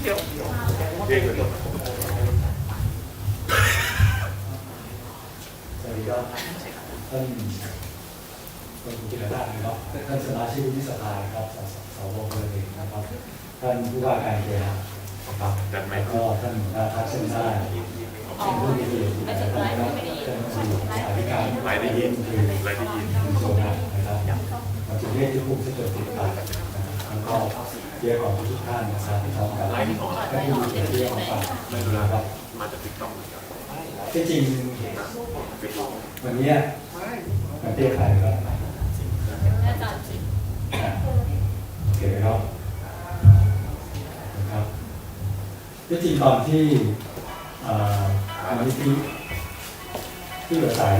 สวัสดีครับท่านคุณกิรนาถนะครับท่านสมาชิกวุฒิสภานะครับสสสวเบอร์เองนะครับท่านผู้ว่าการเคหะนะครับแล้วก็ท่านนาพักเส้นได้อ๋อท่านผู้มีเกียรติท่านไลคฟ์ณะไม่ได้ยินท่านผู้มีอธิการหลายได้ยินคือหลายได้ยินโซนนะครับมาถึงเรียกที่ภูมิที่จดติดตามแล้วก็ เรียกของทุกท่านนะครับที่พร้อมกับไลฟ์ที่สองท่านผู้มีเกียรติที่มาฟังไม่รู้นะนะคครัรับบมาจากติ๊กต็อกเหมือนกันที่จริงเฟซบุ๊กวันเนี้ยมันเตี้ยใครครับอาจารย์สิอะโอเคไหมครับนะครับที่จริงตอนที่เอ่อมูลนิธิที่อยู่อาศัย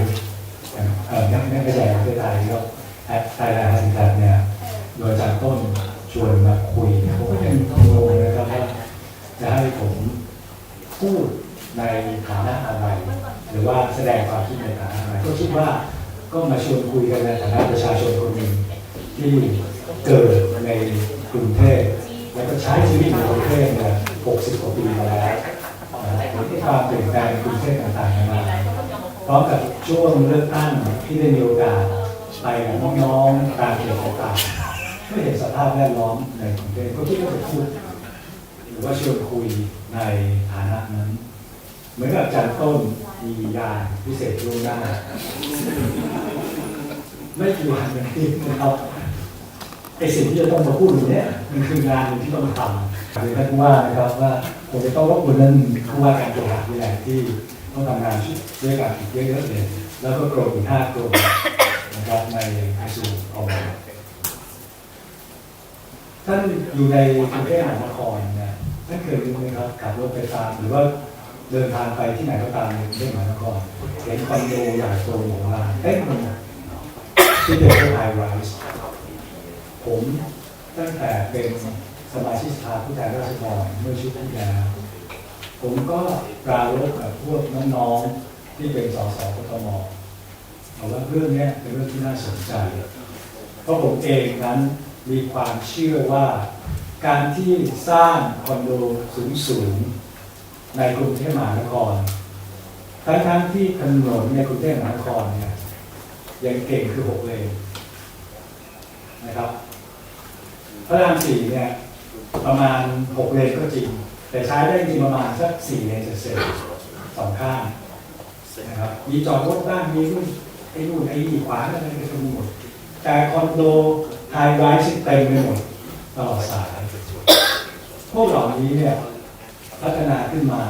เอ่อนักนักกระจายประเทศไทยก็แอปไทยแลนด์ฮันดัตเนี่ยโดยอาจารย์ต้น ชวนมาคุยนี่ยผมก็ยังงงนะครับว่าจะให้ผมพูดในฐานะอะไร หรือว่าแสดงความคิดในฐานะอะไร ก็คิดว่าก็มาชวนคุยกันในฐานะประชาชนคนหนึ่งที่เกิดในกรุงเทพแล้วก็ใช้ชีวิตในกรุงเทพเนี่ย60กว่าปีมาแล้วเห็นความเปลี่ยนแปลงกรุงเทพต่างๆนานาพร้อมกับช่วงเลือกตั้งที่ได้มีโอกาสไปกับน้องๆตามเขตต่างๆ ก็เห็นสภาพแวดล้อมในกรุงเทพก็คิดว่าจะพูดหรือว่าชวนคุยในฐานะนั้น เหมือนกับอาจารย์ต้นมียาพิเศษล่วงหน้า ไม่กี่วันองนี้นะครับไอสิ่งที่จะต้องมาพูดอยู่เนี้ยมันคืองานหนึ่งที่ต้องทำหรือท่านว่านะครับว่าผมจะต้องรบกวนท่านผู้ว่าการจังหวัดนี่แหละที่ต้องทำงานด้วยกันเยอะๆเลยแล้วก็กรมอีกห้ากรมนะครับในกระทรวงออก ท่านอยู่ในกรุงเทพมหานครเนี่ยท่านเคยรู้ไหมครับขับรถไปตามหรือว่าเดินทางไปที่ไหนก็ตามในกรุงเทพมหานครเห็นคอนโดใหญ่โตโหฬารเต็มไปหมดที่เรียกว่าไฮไรส์ผมตั้งแต่เป็นสมาชิกสภาผู้แทนราษฎรเมื่อชุดที่แล้วผมก็ปราลบกับพวกน้องๆที่เป็นสสกทมเอาว่าเรื่องนี้เป็นเรื่องที่น่าสนใจ เพราะผมเองนั้น มีความเชื่อว่าการที่สร้างคอนโดสูงๆในกรุงเทพมหานคร ทั้งๆที่ถนนในกรุงเทพมหานครเนี่ยยังเก่งคือหกเลนนะครับพระรามสี่เนี่ยประมาณหกเลนก็จริง แต่ใช้ได้จริงประมาณสักสี่เลนเศษๆสองข้างนะครับมีจอดรถบ้างมีนู่นไอ้นู่นไอ้นี่ขวาอะไรกันทั้งหมดแต่คอนโด ไฮไรส์เต็มไปหมดตลอดสาย พวกเหล่านี้เนี่ยพัฒนาขึ้นมา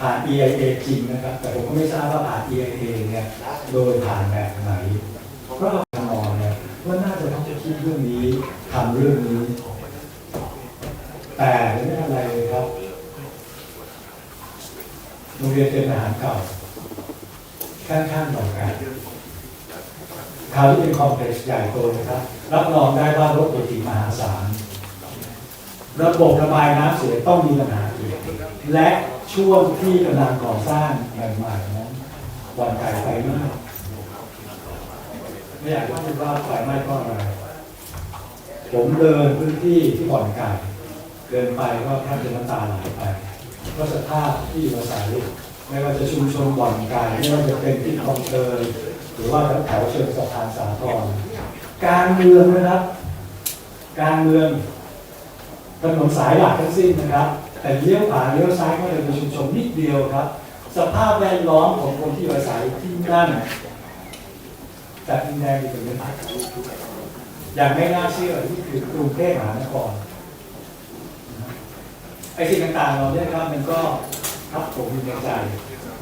ผ่าน EIA จริงนะครับ แต่ผมก็ไม่ทราบว่าผ่าน EIA เนี่ยโดยผ่านแบบไหนเพราะเรามองเนี่ยว่าน่าจะต้องคิดเรื่องนี้ทำเรื่องนี้ แต่ไม่อะไรเลยครับโรงเรียนเป็นทหารเก่าข้างๆต่อกันาวที่เป็นคอมเพล็กซ์ใหญ่โตนะครับ รับรองได้ว่ารถโดยติมหาศาล ระบบระบายน้ำเสียต้องมีปัญหาอีกและช่วงที่กำลังก่อสร้างใหม่ๆนั้นวันไก่ไฟไหม้ไม่อยากจะพูดว่าไฟไหม้เพราะอะไร ผมเดินพื้นที่ที่บ่อนไก่เดินไปก็แทบจะน้ำตาไหลไปเพราะสภาพที่อยู่อาศัยไม่ว่าจะชุมชนบ่อนไก่ไม่ว่าจะเป็นที่คลองเตย รือว่าแถวเชิงสะพานสาทรการเมืองนะครับ การเมืองถนนสายหลักทั้งสิ้นนะครับ แต่เลี้ยวขวาเลี้ยวซ้ายก็เลยเป็นชุมชนนิดเดียวครับ สภาพแวดล้อมของคนที่อาศัยที่นั่นจากดินแดงอยู่ตรงนี้อย่างไม่น่าเชื่อนี่คือกรุงเทพมหานครไอ้สิ่งต่างๆเราเนี่ยครับมันก็ทับผมอยู่ในใจ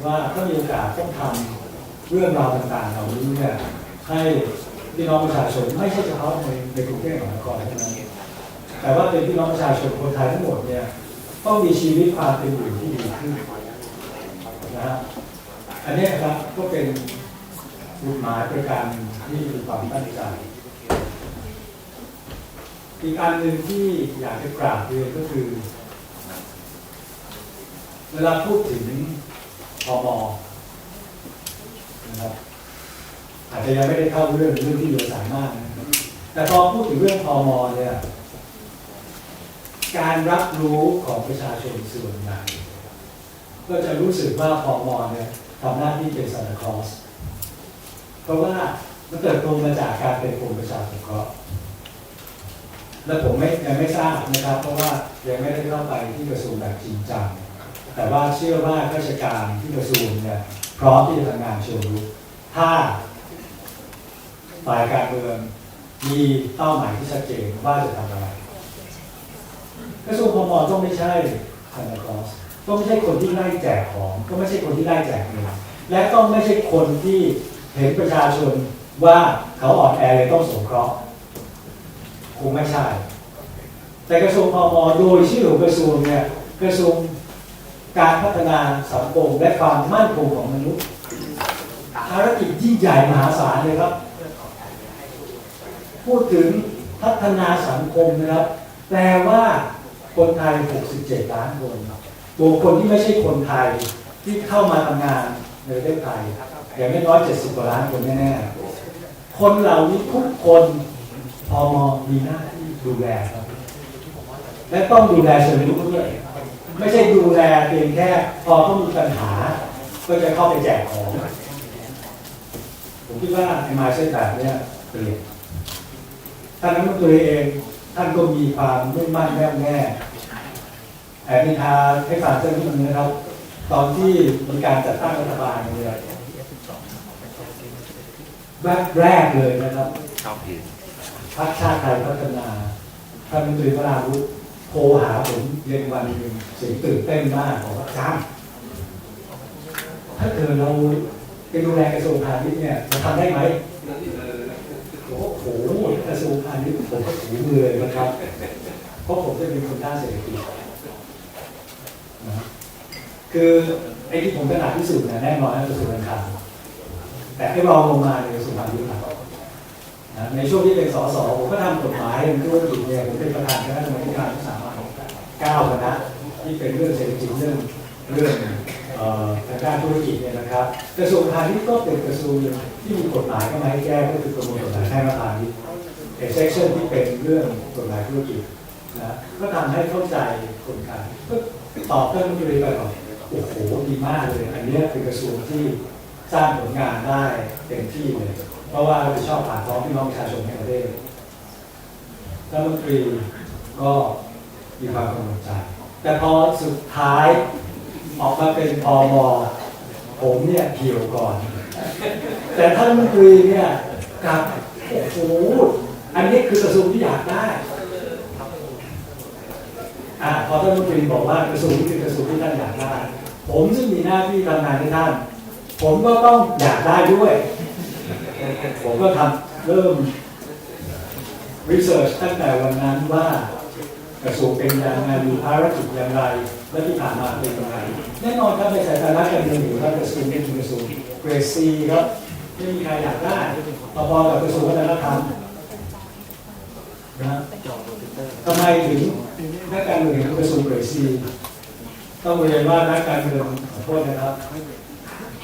ว่าถ้ามีโอกาสต้องทำ เรื่องราวต่างๆเหล่านี้เนี่ยให้พี่น้องประชาชนไม่ใช่เฉพาะในในกรุงเทพมหานครเท่านั้นแต่ว่าเป็นพี่น้องประชาชนคนไทยทั้งหมดเนี่ยต้องมีชีวิตความเป็นอยู่ที่ดีขึ้นนะฮะอันนี้ครับก็เป็นจุดหมายประการที่มีความตั้งใจอีกอันหนึ่งที่อยากจะกราบเรียนก็คือ เวลาพูดถึงพอมอ นะครับอาจจะยังไม่ได้เข้าเรื่องเรื่องที่เหลือสามากนะแต่พอพูดถึงเรื่องพอมอเนี่ยการรับรู้ของประชาชนส่วนใหญ่ก็จะรู้สึกว่าพอมอเนี่ยทำหน้าที่เป็นซานตาคลอสเพราะว่ามันเติบโตมาจากการเป็นกรมประชาสงเคราะห์และผมไม่ยังไม่ทราบนะครับ เพราะว่ายังไม่ได้เข้าไปที่กระทรวงแบบจริงจังแต่ว่าเชื่อว่าราชการที่กระทรวงเนี่ย พร้อมที่จะทำงานเชิงรุกถ้าฝ่ายการเมืองมีเป้าหมายที่ชัดเจนว่าจะทำอะไรกระทรวงพมต้องไม่ใช่ซานตาคลอสต้องไม่ใช่คนที่ไล่แจกของก็ไม่ใช่คนที่ไล่แจกเงินและต้องไม่ใช่คนที่เห็นประชาชนว่าเขาอ่อนแอเลยต้องสงเคราะห์คงไม่ใช่ แต่กระทรวงพมโดยชื่อของกระทรวงเนี่ยกระทรวง การพัฒนาสังคมและความมั่นคงของมนุษย์ภารกิจยิ่งใหญ่มหาศาลเลยครับ พูดถึงพัฒนาสังคมนะครับ แปลว่าคนไทย 67 ล้านคนตัวคนที่ไม่ใช่คนไทยที่เข้ามาทำงานในประเทศไทยอย่างไม่น้อย70 กว่าล้านคนแน่ๆ คนเหล่านี้ทุกคนพอมมีหน้าที่ดูแลครับ และต้องดูแลเชิงลุกด้วย ไม่ใช่ดูแลเพียงแค่พอเขามีปัญหา ก็จะเข้าไปแจกของ ผมคิดว่าไอ้มาเช่นแบบเนี้ยเปลี่ยนท่านรัฐมนตรีเองท่านก็มีความมุ่งมั่นแน่วแน่แอบนิทาให้ฟังเรื่องนี้มันนะครับ ตอนที่มีการจัดตั้งรัฐบาลเนี่ยแรกแรกเลยนะครับพรรคชาติไทยพัฒนาท่านรัฐมนตรีวราวุฒิ โทรหาผมเย็นวันหนึ่งเสียงตื่นเต้นมากบอกว่าอาจารย์ถ้าเกิดเราไปดูแลกระทรวงพาณิชย์เนี่ยเราทำได้ไหมโอ้โหกระทรวงพาณิชย์ผมก็ถูมือเลยนะครับ เพราะผมจะเป็นคนด้านเศรษฐกิจคือไอ้ที่ผมถนัดที่สุดเนี่ยแน่นอนนะกระทรวงการคลังแต่ไอ้รองลงมาในยกระทรวงพาณิชย์ครับในช่วงที่เป็นสสผมก็ทำกฎหมายในธุรกิจเนี่ยผมเป็นประธานคณะกรรมการที่สา ก้าคณะที่เป็นเรื่องเศรษฐกิจเรื่องเรื่องทางด้านธุรกิจเนี่ยนะครับกระทรวงพาณิชย์ก็เป็นกระทรวงที่มีกฎหมายเข้ามาให้แก้ก็คือประมวลกฎหมายแพ่งและพาณิชย์เอเซชันที่เป็นเรื่องกฎหมายธุรกิจนะก็ทำให้เข้าใจคนขายก็ตอบท่านรัฐมนตรีไปก่อนโอ้โหดีมากเลย อันนี้เป็นกระทรวงที่สร้างผลงานได้เต็มที่เลย เพราะว่าเราชอบผ่านท้องพี่น้องประชาชนในประเทศรัฐมนตรีก็ มีความกังวลใจ แต่พอสุดท้ายออกมาเป็นพอมผมเนี่ยเกี่ยวก่อน แต่ท่านมนตรีเนี่ยกลับโอ้โหอันนี้คือกระทรวงที่อยากได้อ่าพอท่านมนตรีบอกว่ากระทรวงนี้คือกระทรวงที่ท่านอยากได้ ผมซึ่งมีหน้าที่ทำงานให้ท่าน ผมก็ต้องอยากได้ด้วย ผมก็ทำเริ่มรีเสิร์ชตั้งแต่วันนั้นว่า กระทรวงเป็นยังไงมีภารกิจอย่างไร และที่ผ่านมาเป็นยังไงแน่นอนครับในสายตานักการเมืองอยู่ว่ากระทรวงเป็นกระทรวงเกรซีครับไม่มีใครอยากได้พอๆกับกระทรวงวัฒนธรรมนะทำไมถึงนักการเมืองถึงกระทรวงเกรซีต้องเรียนว่านักการเมืองขอโทษนะครับ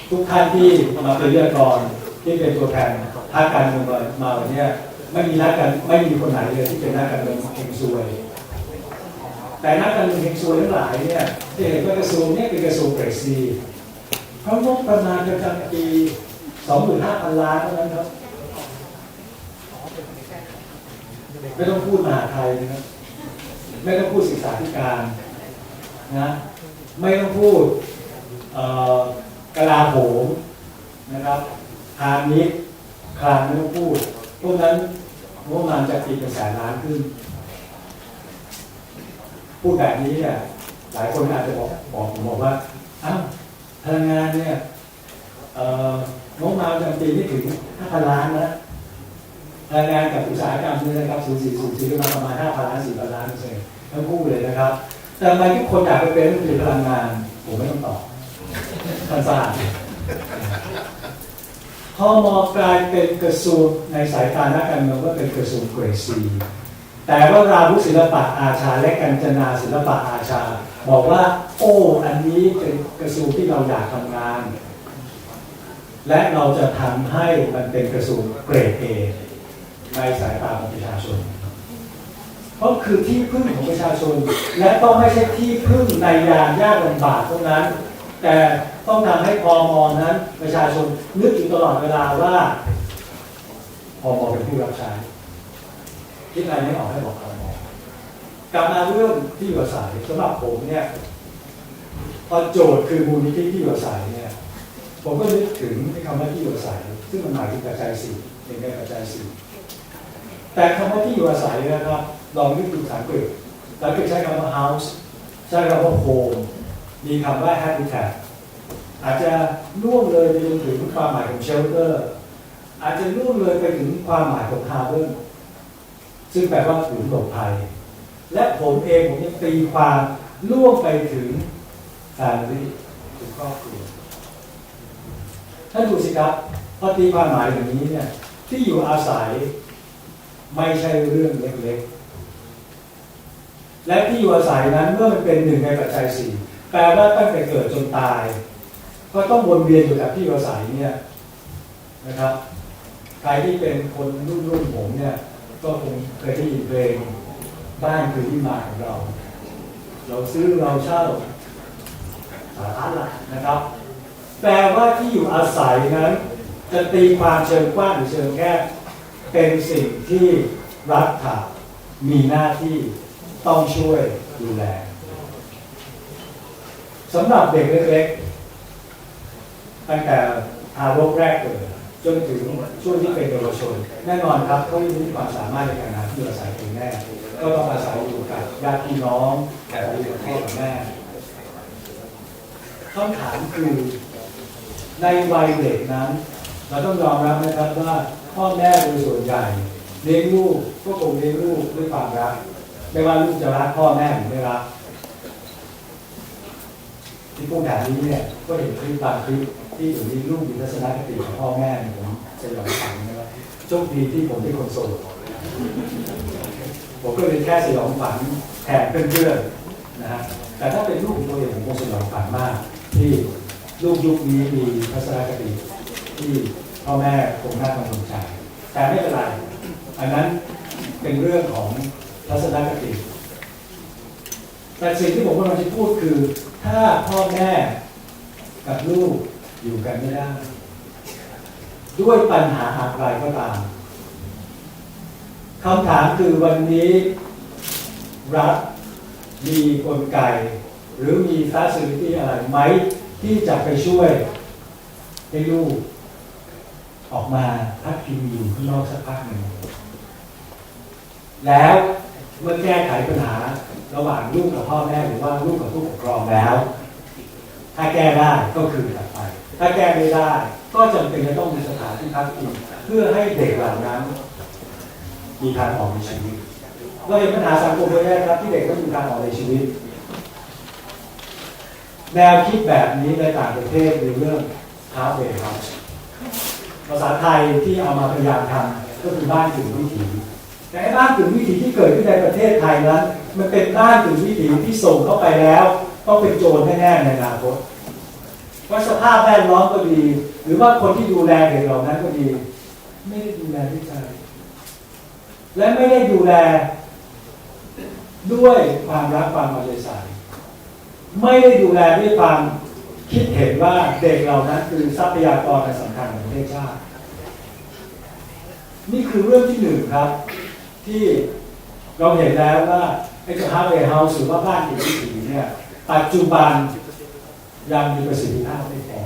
ทุกท่านที่มาเป็นเรื่องกรที่เป็นตัวแทนภาคการเมืองมาวันนี้ไม่มีนักการไม่มีคนไหนเลยที่เป็นนักการเมืองเฮงซวย แต่นักการเมืองเฮงซวยทั้งหลายเนี่ยจะเห็นว่ากระทรวงเนี้เป็นกระทรวงเกรดซีเพราะงบประมาณประจำปี25,000 ล้านเท่านั้นครับไม่ต้องพูดมหาไทยนะครับ ไม่ต้องพูดศึกษาธิการนะไม่ต้องพูดกลาโหมนะครับพาณิชย์คลางไม่ต้องพูดพวกนั้นงบประมาณจะปีเป็นแสนล้านขึ้น พูดแบบนี้เนี่ยหลายคนอาจจะบอกบอกผมบอกว่าอ้าวพลังงานเนี่ยเอ่องมาจำปีนี่ถึง5,000ล้านนะพลังงานกับอุตสาหกรรมเนี่ยนะครับ0 4 0 4ก็มาประมาณ5,000ล้าน4,000ล้านเปอร์เซ็นต์ทั้งคู่เลยนะครับ แต่ทำไมทุกคนอยากไปเป็นรัฐมนตพลังงานผมไม่ต้องตอบท่านทราบพอมอกลายเป็นกระทรวงในสายตานักการเมืองว่าเป็นกระทรวงเกรซี แต่ว่าราวุศิลปะอาชาและกัญจนาศิลปะอาชา บอกว่า โอ้อันนี้เป็นกระทรวงที่เราอยากทำงาน และเราจะทำให้มันเป็นกระทรวงเกรดเอในสายตาของประชาชน เพราะคือที่พึ่งของประชาชน และต้องไม่ใช่ที่พึ่งในยามยากลำบากเท่านั้น แต่ต้องทำให้พอมอนั้นประชาชนนึกอยู่ตลอดเวลาว่าพอมอเป็นผู้รับใช้ คิดอะไรไม่ออกให้บอกพอมอกลับมาเรื่องที่อยู่อาศัยสำหรับผมเนี่ยพอโจทย์คือมูลนิธิที่อยู่อาศัยเนี่ย ผมก็นึกถึงคำว่าที่อยู่อาศัย ซึ่งมันหมายถึงปัจจัยสี่เป็นแค่ปัจจัยสี่แต่คำว่าที่อยู่อาศัยนะครับ ลองนึกดูภาษาอังกฤษภาษาอังกฤษใช้คำว่า house ใช้คำว่า home มีคำว่า habitat อาจจะล่วงเลยไปจนถึงความหมายของ shelter อาจจะล่วงเลยไปถึงความหมายของ haven ซึ่งแปลว่าศูนย์หลบภัย และผมเองผมยังตีความล่วงไปถึง family ถึงครอบครัวท่านดูสิครับพอตีความหมายอย่างนี้เนี่ยที่อยู่อาศัยไม่ใช่เรื่องเล็กๆ และที่อยู่อาศัยนั้นเมื่อมันเป็นหนึ่งในปัจจัยสี่แปลว่าตั้งแต่เกิดจนตาย ก็ต้องวนเวียนอยู่กับที่อยู่อาศัยเนี่ยนะครับใครที่เป็นคนรุ่นรุ่นผมเนี่ย ก็คงเคยได้ยินเพลงบ้านคือที่มาของเรา เราซื้อเราเช่าสาระหลักนะครับ แปลว่าที่อยู่อาศัยนั้น จะตีความเชิงกว้างหรือเชิงแคบเป็นสิ่งที่รัฐค่ะมีหน้าที่ต้องช่วยดูแลสำหรับเด็กเล็กๆตั้งแต่ทารกแรกเกิด จนถึงช่วงที่เป็นเยาวชน แน่นอนครับเขาไม่มีความสามารถในการหาที่อยู่อาศัยเองแน่ก็ต้องอาศัยอยู่กับญาติพี่น้องอาศัยอยู่กับพ่อกับแม่คำถามคือในวัยเด็กนั้น เราต้องยอมรับนะครับว่าพ่อแม่โดยส่วนใหญ่เลี้ยงลูกก็คงเลี้ยงลูกด้วยความรักไม่ว่าลูกจะรักพ่อแม่หรือไม่รักที่พูดแบบนี้เนี่ยก็เห็นคลิปบางคลิป ที่อยู่ที่ลูกมีทัศนคติของพ่อแม่เนี่ยผมจะยอมฟังนะครับโชคดีที่ผมเป็นคนโสดผมก็เลยแค่สยองฝันแทนเพื่อนๆนะฮะแต่ถ้าเป็นลูกของตัวเองผมคงสยองฝันมาก ที่ลูกยุคนี้มีทัศนคติที่พ่อแม่คงน่ากังวลใจแต่ไม่เป็นไรอันนั้นเป็นเรื่องของทัศนคติแต่สิ่งที่ผมกำลังจะพูดคือ ถ้าพ่อแม่กับลูก อยู่กันไม่ได้ ด้วยปัญหาอะไรก็ตามคำถามคือวันนี้ รัฐมีกลไก หรือมีฟ a ซิลิตี้อะไรไหม ที่จะไปช่วยให้ลูก ออกมาพักพิงอยู่ข้างนอกสักพักหนึ่งแล้วเมื่อแก้ไขปัญหาระหว่างลูกกับพ่อแม่หรือว่าลูกกับผู้ปกครองแล้ว ถ้าแก้ได้ก็คืนกลับไป ถ้าแก้ไม่ได้ ก็จำเป็นจะต้องมีสถานที่พักพิงเพื่อให้เด็กเหล่านั้น มีทางออกในชีวิตเราเห็นปัญหาสังคมเยอะแยะครับที่เด็กต้องมีทางออกในชีวิต แนวคิดแบบนี้ในต่างประเทศในเรื่อง halfway house ภาษาไทยที่เอามาพยายามทำก็คือบ้านกึ่งวิถีแต่บ้านกึ่งวิถีที่เกิดขึ้นในประเทศไทยนั้น มันเป็นบ้านกึ่งวิถีที่ส่งเข้าไปแล้ว ต้องเป็นโจรแน่ๆในอนาคต ว่าสภาพแวดล้อมก็ดี หรือว่าคนที่ดูแลเด็กเหล่านั้นก็ดี ไม่ได้ดูแลด้วยใจและไม่ได้ดูแล ด้วยความรักความเอาใจใส่ไม่ได้ดูแลด้วยความคิดเห็นว่าเด็กเหล่านั้นคือทรัพยากรอันสำคัญของประเทศชาตินี่คือเรื่องที่หนึ่งครับ ที่เราเห็นแล้วว่าไอ้เจ้าฮาร์เวเฮาส์หรือว่าบ้านอิทธิถีเนี่ยปัจจุบัน ยังมีประสิทธิภาพไม่แพอ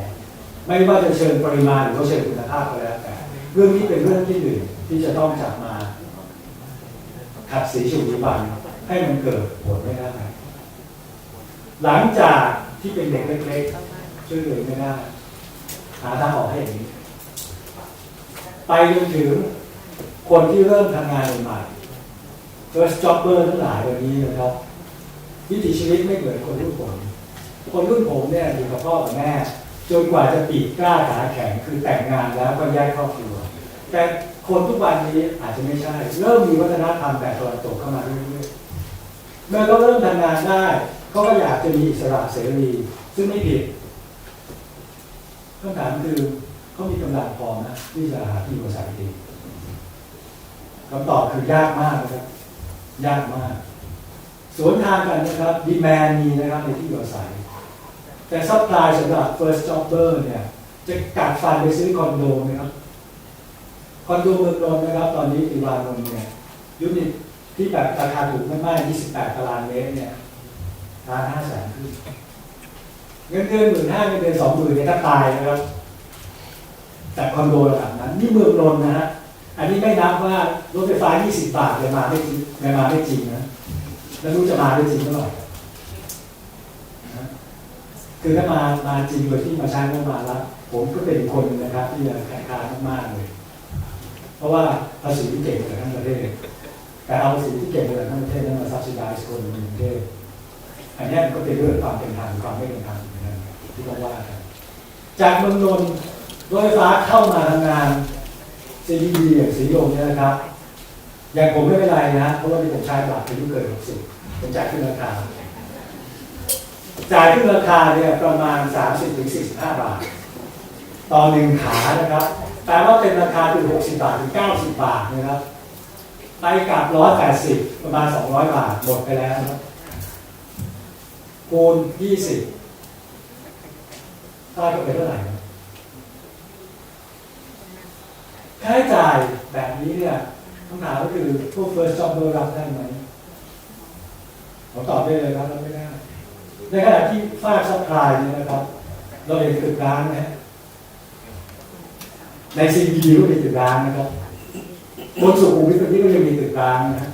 ไม่ว่าจะเชิญปริมาณหรือว่าเชิญคุณภาพก็แล้วแต่เรื่องนี้เป็นเรื่องที่หนึ่งที่จะต้องจับมาขัดสีชูวิบันให้มันเกิดผลไม่ได้หลังจากที่เป็นเด็กเล็กๆช่วยเหลือไม่ได้หาทางออกให้อย่างนี้ ไปจนถึงคนที่เริ่มทำงานใหม่ first jobber ทั้งหลายวันนี้นะครับ วิถีชีวิตไม่เหมือนคนรุ่นผม คนรุ่นผมเนี่ยอยู่กับพ่อกับแม่จนกว่าจะปีกกล้าขาแข็งคือแต่งงานแล้วก็แยกครอบครัว แต่คนทุกวันนี้อาจจะไม่ใช่ เริ่มมีวัฒนธรรมแบบตะวันตกเข้ามาเรื่อยๆเมื่อเขาเริ่มทำงานได้เขาก็อยากจะมีอิสระเสรีซึ่งไม่ผิดคำถามคือเขามีกำลังพอนะที่จะหาที่อยู่อาศัยดีคำตอบคือยากมากนะครับ ยากมาก สวนทางกันนะครับดีแมนมีนะครับในที่อยู่อาศัย แต่ซัพพลายสำหรับ first jobber เนี่ยจะกัดฟันไปซื้อคอนโดนะครับ คอนโดเมืองนนท์นะครับ ตอนนี้อีวานนท์เนี่ยยูนิตที่แบบราคาถูกมากๆ28 ตารางเมตรเนี่ยล้านห้าแสนขึ้นเงินเดือนหมื่นห้าเงินเดือนสองหมื่นเนี่ยถ้าตายนะครับ แต่คอนโดระดับนั้นนี่เมืองนนท์นะฮะอันนี้ไม่นับว่ารถไฟฟ้า 20 บาทเลยมาไม่จริงมาไม่จริงนะแล้วรู้จะมาได้จริงเมื่อไหร่น คือถ้ามามาจริงโดยที่มาช้งบประมาแล้วผมก็เป็นคนนะครับ ที่ยังแข่งขันมากเลย เพราะว่าภาษีที่เก่งกว่ทั้งประเทศแต่เอาภาษีที่เก่งกว่ทั้งประเทศนั้นมาซับซิไดส์คนในกรุงเทพอันนี้มันก็เป็นเรื่องความเป็นธรรมความไม่เป็นธรรมเหมือนกันที่ต้องว่ากันจากเมืองนนท์รถไฟฟ้าเข้ามาทำงาน CDD อย่างสีลมเนี่ยนะครับ อย่างผมไม่เป็นไรนะ เพราะว่าที่ผมใช้บัตรอายุเกิน60ผมจ่ายขึ้นราคา จ่ายขึ้นราคาเนี่ยประมาณ 30-45 บาท ต่อหนึ่งขานะครับแปลว่าเป็นราคาถึง60 บาทถึง 90 บาทนะครับไปกลับ 180 ประมาณ 200 บาท หมดไปแล้วนะครับคูณ 20ได้ก็เป็นเท่าไหร่ค่าใช้จ่ายแบบนี้เนี่ยคำถามก็คือพวก first job รับได้ไหมผมตอบได้เลยครับ ในขณะที่ฝ้าซัพพลายเนี่ยนะครับ เราเห็นตึกร้างนะในซีบีก็มีตึกร้างนะครับบนสุขุมวิทตรงนี้ก็ยังมีตึกร้างนะ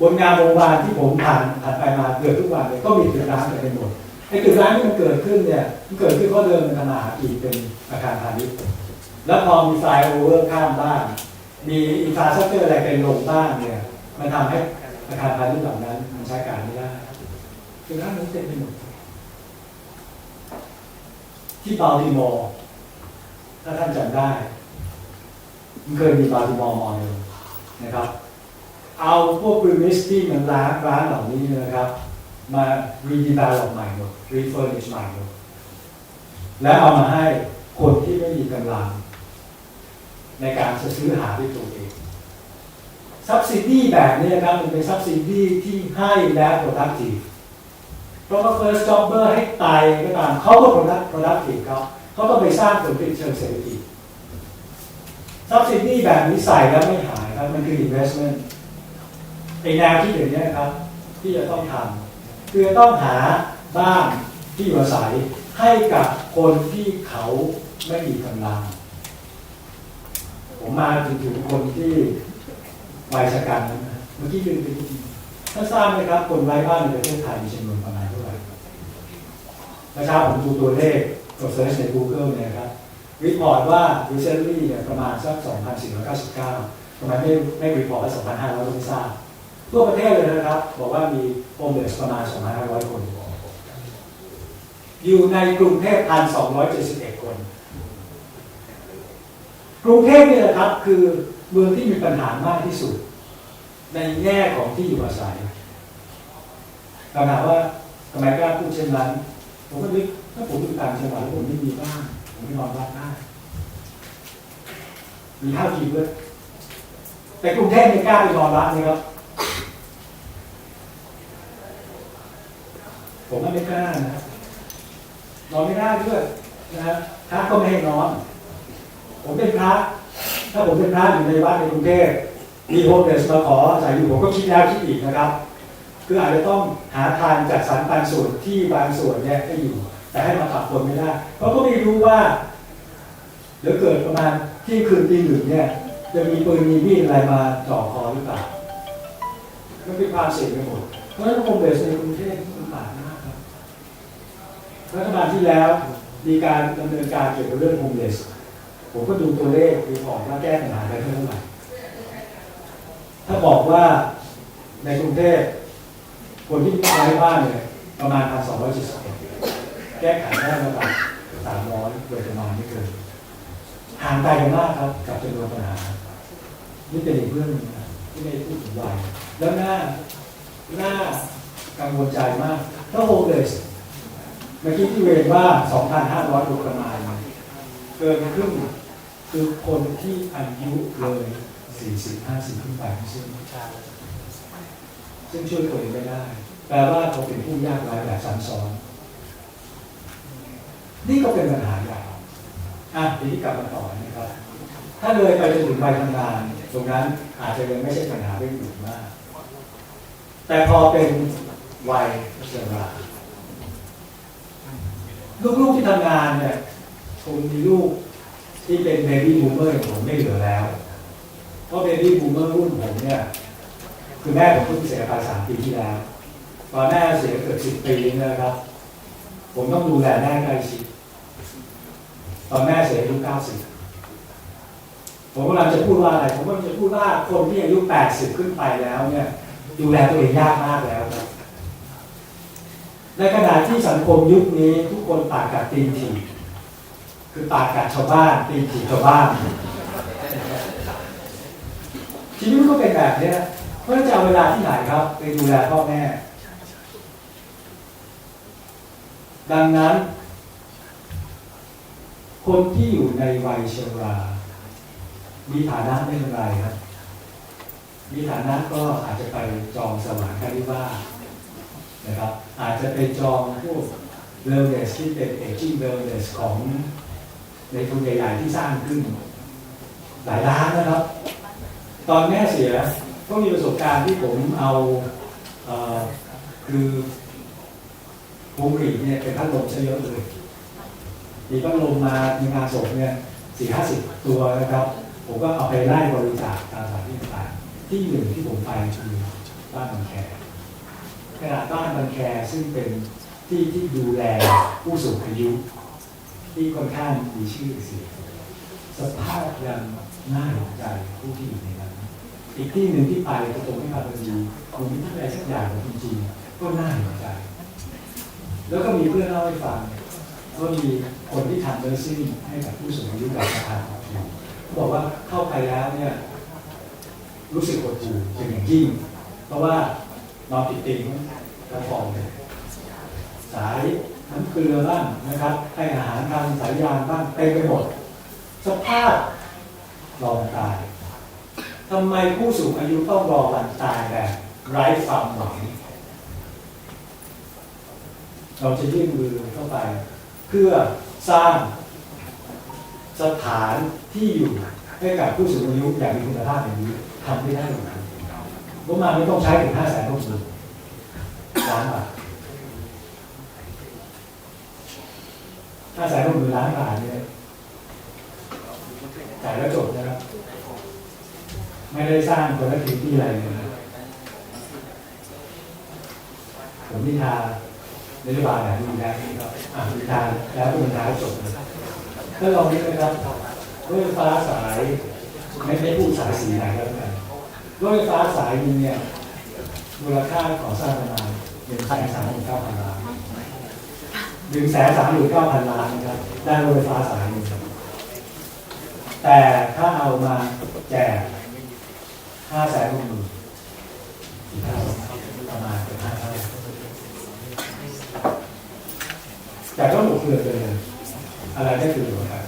บนงานโรงพยาบาลที่ผมผ่านผ่านไปมาเกือบทุกวันเลยก็มีตึกร้างเต็มไปหมดไอ้ตึกร้างที่มันเกิดขึ้นเนี่ยมันเกิดขึ้นเพราะเดิมมันขนาดอีกเป็นอาคารพาณิชย์แล้วพอมีไฟโอเวอร์ข้ามบ้านมีอินฟราสตรักเจอร์อะไรเป็นโรงบ้านเนี่ย มันทำให้อาคารพาณิชย์เหล่านั้นมันใช้การไม่ได้ ตึกร้างนั้นเต็มไปหมด ที่บาลติมอร์ถ้าท่านจำได้ มันเคยมีบาลติมอร์มอหนึ่งนะครับ เอาพวกบรีมิสที่มันร้านร้านเหล่านี้นะครับ มารีดี v e ล o p ใหม่หมดรีเฟอร์นิชใหม่หมดแล้วเอามาให้คนที่ไม่มีกำลัง ในการจะซื้อหาด้วยตัวเองซับซิดีแบบนี้นะครับมันเป็นซับซิดีที่ให้และ productive เพราะว่า first jobber ให้ตายก็ตามเขาก็ product productive เขาเขาต้องไปสร้างผลผลิตเชิงเศรษฐกิจ subsidy แบบนี้ใส่แล้วไม่หายครับมันคือ investment ไอแนวที่อย่างนี้ยครับ ที่จะต้องทำคือต้องหาบ้านที่อยู่อาศัยให้กับคนที่เขาไม่มีกำลัง ผมมาถึงถึงคนที่วัยชะกันนะเมื่อกี้ลืมไปนิดนึงถ้าทราบไหมครับ คนไร้บ้านในประเทศไทยมีจำนวนประมาณ เท่าไหร่เมื่อเช้าผมดูตัวเลขกดเซิร์ชใน Google เนี่ยครับรีพอร์ตว่า recently เนี่ยประมาณสัก 2,499ทำไมไม่ไม่รีพอร์ตว่า2,500ก็ไม่ทราบทั่วประเทศเลยนะครับ บอกว่ามีโฮมเลสประมาณ 2,500 คน อยู่ในกรุงเทพ1,271 คน กรุงเทพนี่แหละครับ คือเมืองที่มีปัญหามากที่สุด ในแง่ของที่อยู่อาศัยคำถามว่าทำไมกล้าพูดเช่นนั้น ผมก็นึกถ้าผมอยู่ต่างจังหวัดผมไม่มีบ้านผมไม่นอนบ้านได้มีข้าวกินด้วยแต่กรุงเทพไม่กล้าไปนอนบ้านเลยครับผมว่าไม่กล้านะนอนไม่ได้ด้วยนะฮะพระก็ไม่ให้นอน ผมเป็นพระ ถ้าผมเป็นพระอยู่ในวัดในกรุงเทพมีโฮมเลสมาขออาศัยอยู่ผมก็คิดแล้วคิดอีกนะครับ คืออาจจะต้องหาทางจัดสรรปันส่วนที่บางส่วนเนี่ยให้อยู่ แต่ให้มาปรับคนไม่ได้ เพราะก็ไม่รู้ว่าเดี๋ยวเกิดประมาณที่คืนตีหนึ่งเนี่ยจะมีปืนมีมีดอะไรมาจ่อคอหรือเปล่ามันเป็นความเสี่ยงไปหมด เพราะฉะนั้นโฮมเลสในกรุงเทพลำบากมากครับรัฐบาลที่แล้วมีการดำเนินการเกี่ยวกับเรื่องโฮมเลสผมก็ดูตัวเลขรีพอร์ตว่าแก้ปัญหาไปเท่าไหร่ถ้าบอกว่าในกรุงเทพ คนที่ไร้บ้านเนี่ยประมาณ1,271แก้ไขได้ระดับ300โดยประมาณไม่เกินห่างไกลกันมากครับกับจำนวนปัญหา นี่เป็นอีกเรื่องหนึงนะที่ไม่ได้พูดถึงวัยแล้วน่าน่ากังวลใจมากถ้าโฮมเลสเมื่อกี้ที่เรียนว่า 2,500โดยประมาณเกินครึ่งคือคนที่อายุเลย 40 50 ขึ้นไปไม่ใช่ซึ่งช่วยตัวเองไม่ได้ แปลว่าเขาเป็นผู้ยากไร้แบบซ้ำซ้อน นี่ก็เป็นปัญหาใหญ่อะทีนี้กลับมาต่อนะครับ ถ้าเลยไปจนถึงวัยทำงาน ตรงนั้นอาจจะยังไม่ใช่ปัญหาเรื่องอื่นมาก แต่พอเป็นวัยชราลูกๆที่ทำงานเนี่ยคงมีลูกที่เป็นเบบี้บูมเมอร์อย่างผมไม่เหลือแล้ว เพราะเบบี้บูมเมอร์รุ่นผมเนี่ย คือแม่ผมเพิ่งเสียไปสามปีที่แล้ว ตอนแม่เสียเกือบสิบปีนะครับ ผมต้องดูแลแม่ใกล้ชิดตอนแม่เสียอายุเก้าสิบผมกำลังจะพูดว่าอะไร ผมกำลังจะพูดว่าคนที่อายุแปดสิบขึ้นไปแล้วเนี่ย ดูแลตัวเองยากมากแล้วครับ ในขณะที่สังคมยุคนี้ทุกคนปากกัดตีนถีคือปากกัดชาวบ้านตีนถีชาวบ้านชีวิตก็เป็นแบบนี้เพราะฉะนั้นจะเอาเวลาที่ไหนครับ ไปดูแลพ่อแม่ ดังนั้น คนที่อยู่ในวัยชรา มีฐานะไม่เป็นไรครับ มีฐานะก็อาจจะไปจองสวรรค์คาริว่านะครับ อาจจะไปจองพวกเวลเนสที่เป็นเอจิ้งเวลเนสของในทุนใหญ่ๆที่สร้างขึ้น หลายล้านนะครับ ตอนแม่เสียก็มีประสบการณ์ที่ผมเอาเอ่อคือ พวงหรีดเนี่ยเป็นพัดลมซะเยอะเลย มีพัดลมมาในงานศพเนี่ยสี่ห้าสิบตัวนะครับ ผมก็เอาไปไล่บริจาคตามสถานที่ต่างๆที่หนึ่งที่ผมไปคือบ้านบางแคขนาดบ้านบางแคซึ่งเป็นที่ที่ดูแลผู้สูงอายุ ที่ค่อนข้างมีชื่อเสียงสภาพยังน่าห็นใจผู้ที่อยู่ในนั้นอีกที่หนึ่งที่ไปก็ตรงที่พาพดีคุณที่อะไรสักอย่างของจริงๆก็น่าห็นใจ แล้วก็มีเพื่อนเล่าให้ฟังว่ามีคนที่ทำเนอร์ซิ่งให้กับผู้สูงอายุกับประธานเขาบอกว่าเข้าไปแล้วเนี่ยรู้สึกหดหู่เป็นอย่างยิ่ง เพราะว่านอนติดเตียงกระฟองเลยสายน้ำเกลือบ้างนะครับให้อาหารทางสายยางบ้างเต็มไปหมด สภาพรอวันตายทำไมผู้สูงอายุต้องรอวันตายแบบไร้ความหวัง เราจะยื่นมือเข้าไป เพื่อสร้างสถานที่อยู่ให้กับผู้สูงอายุอย่างมีคุณภาพอย่างนี้ทำไม่ได้หรือครับงบมาไม่ต้องใช้ถึงห้าแสนหกหมื่นล้านบาทห้าแสนหกหมื่นล้านบาทเนี่ยจ่ายแล้วจบนะครับ ไม่ได้สร้างคนละทีที่อะไรเลยผมนิทา นโยบายแบบนี้แล้วนี่ครับอะนิทานแล้วเป็นท้ายจบเลยถ้าลองนึกนะครับรถไฟฟ้าสายไม่ได้พูดสายสีไหนก็แล้วกันรถไฟฟ้าสายหนึงเนี่ยมูลค่าก่อสร้างประมาณหนึ่งแสนสามหมื่นเก้าพันล้านหนึ่งแสนสามหมื่นเก้าพันล้านนะครับได้รถไฟฟ้าสายหนึ่งแต่ถ้าเอามาแจกห้าแสนหกหมื่นกี่เท่ามาณเกือบห้าเท่า แต่ก็หมดเกลือเลยอะไรได้คือหัวกัน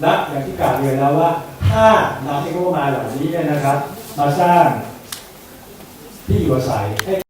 และอย่างที่กล่าวเรียนแล้วว่า ถ้านำที่เข้ามาเหล่านี้เนี่ยนะครับ มาสร้างที่อยู่อาศัยให้